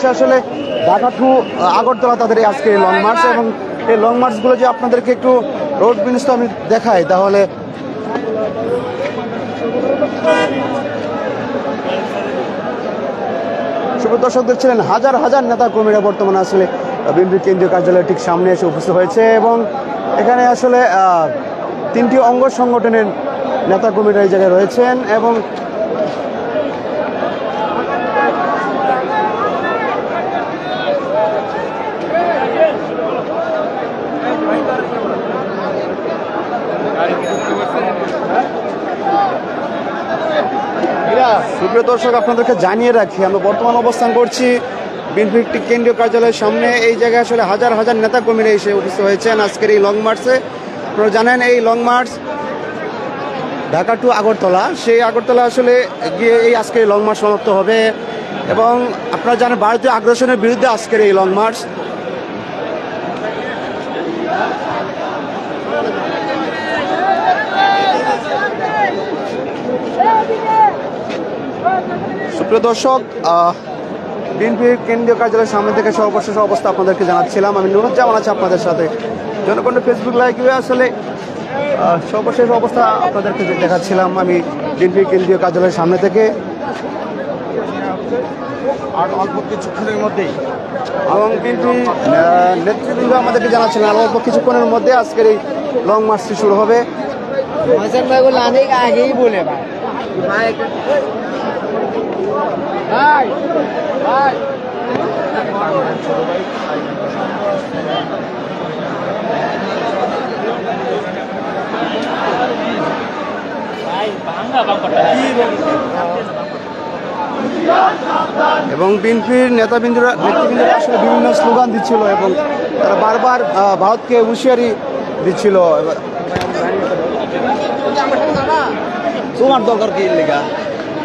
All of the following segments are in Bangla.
পাশে আসলে ঢাকা টু আগরতলা তাদের আজকে লং মার্চ এবং এই লং মার্চগুলো যে আপনাদেরকে একটু রোড বিন্যস্ত আমি দেখাই, তাহলে শুভ দর্শক দেখছিলেন, হাজার হাজার নেতা কর্মীরা বর্তমানে আসলে বিএনপি কেন্দ্রীয় কার্যালয়ের ঠিক সামনে এসে উপস্থিত হয়েছে এবং এখানে আসলে তিনটি অঙ্গ সংগঠনের নেতা কর্মীরা এই জায়গায় রয়েছেন এবং সুপ্রিয় দর্শক, আপনাদেরকে জানিয়ে রাখি, আমরা বর্তমান অবস্থান করছি বিএনপির কেন্দ্রীয় কার্যালয়ের সামনে। এই জায়গায় আসলে হাজার হাজার নেতা কর্মীরা এসে উপস্থিত হয়েছেন আজকের এই লং মার্চে। আপনারা জানেন, এই long march Dhaka to Agartala, সেই আগরতলা আসলে গিয়ে এই আজকের লং মার্চ সমাপ্ত হবে। এবং আপনারা জানেন, ভারতীয় আগ্রাসনের বিরুদ্ধে আজকের এই লং মার্চ। সুপ্রিয় দর্শক বিএনপির কেন্দ্রীয় কার্যালয়ের সামনে থেকে সর্বশেষ অবস্থা আপনাদেরকে জানাচ্ছিলাম। আমি নুরুজ্জামান আছি আপনাদের সাথে। জনকণ্ঠে ফেসবুক লাইভে আসলে সর্বশেষ অবস্থা আপনাদেরকে দেখাচ্ছিলাম আমি বিএনপির কেন্দ্রীয় কার্যালয়ের সামনে থেকে। আর অল্প কিছুক্ষণের মধ্যেই। এবং বিএনপি নেতৃবৃন্দ আমাদেরকে জানাচ্ছিলেন আর অল্প কিছুক্ষণের মধ্যে আজকের এই লং মার্চটি শুরু হবে। হাসান ভাই বলে আগেই বলে ভাই। এবং বিএনপির নেতাবৃন্দরা নেতৃবৃন্দরা আসলে বিভিন্ন স্লোগান দিচ্ছিল এবং তারা বারবার ভারতকে হুঁশিয়ারি দিচ্ছিল। তোমার দরকার কি লেগা?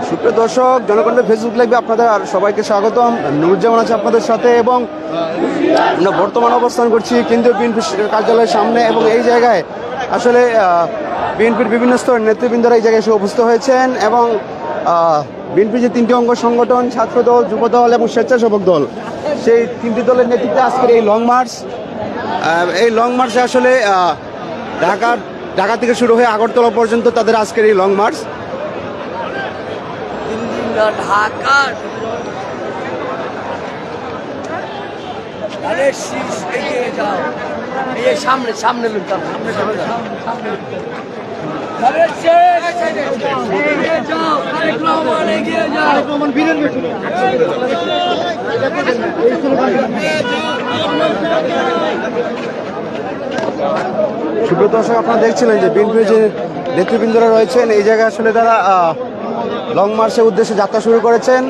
সুপ্রিয় দর্শক জনগণের ফেসবুক লাইভে আপনাদের আর সবাইকে স্বাগতম। নুরুজ্জামান আছে আপনাদের সাথে এবং আমরা বর্তমান অবস্থান করছি কেন্দ্রীয় বিএনপি কার্যালয়ের সামনে এবং এই জায়গায় আসলে বিএনপির বিভিন্ন স্তরের নেতৃবৃন্দরা এই জায়গায় এসে উপস্থিত হয়েছেন এবং বিএনপির যে তিনটি অঙ্গ সংগঠন ছাত্রদল যুবদল এবং স্বেচ্ছাসেবক দল সেই তিনটি দলের নেতৃত্বে আজকের এই লং মার্চ এই লং মার্চে আসলে আহ, ঢাকা ঢাকা থেকে শুরু হয়ে আগরতলা পর্যন্ত তাদের আজকের এই লং মার্চ ঢাকা আরে শীষ এগিয়ে যাও। এই সামনে সামনে লুক সামনে সামনে সামনে শেষ। এগিয়ে যাও আরেক এগিয়ে যাও। রহমান বীরেন সুপ্রিয় দর্শক আপনারা দেখছিলেন যে বিএনপির যে নেতৃবৃন্দরা রয়েছেন এই জায়গায় আসলে তারা লং মার্চের উদ্দেশ্যে যাত্রা শুরু করেছেন।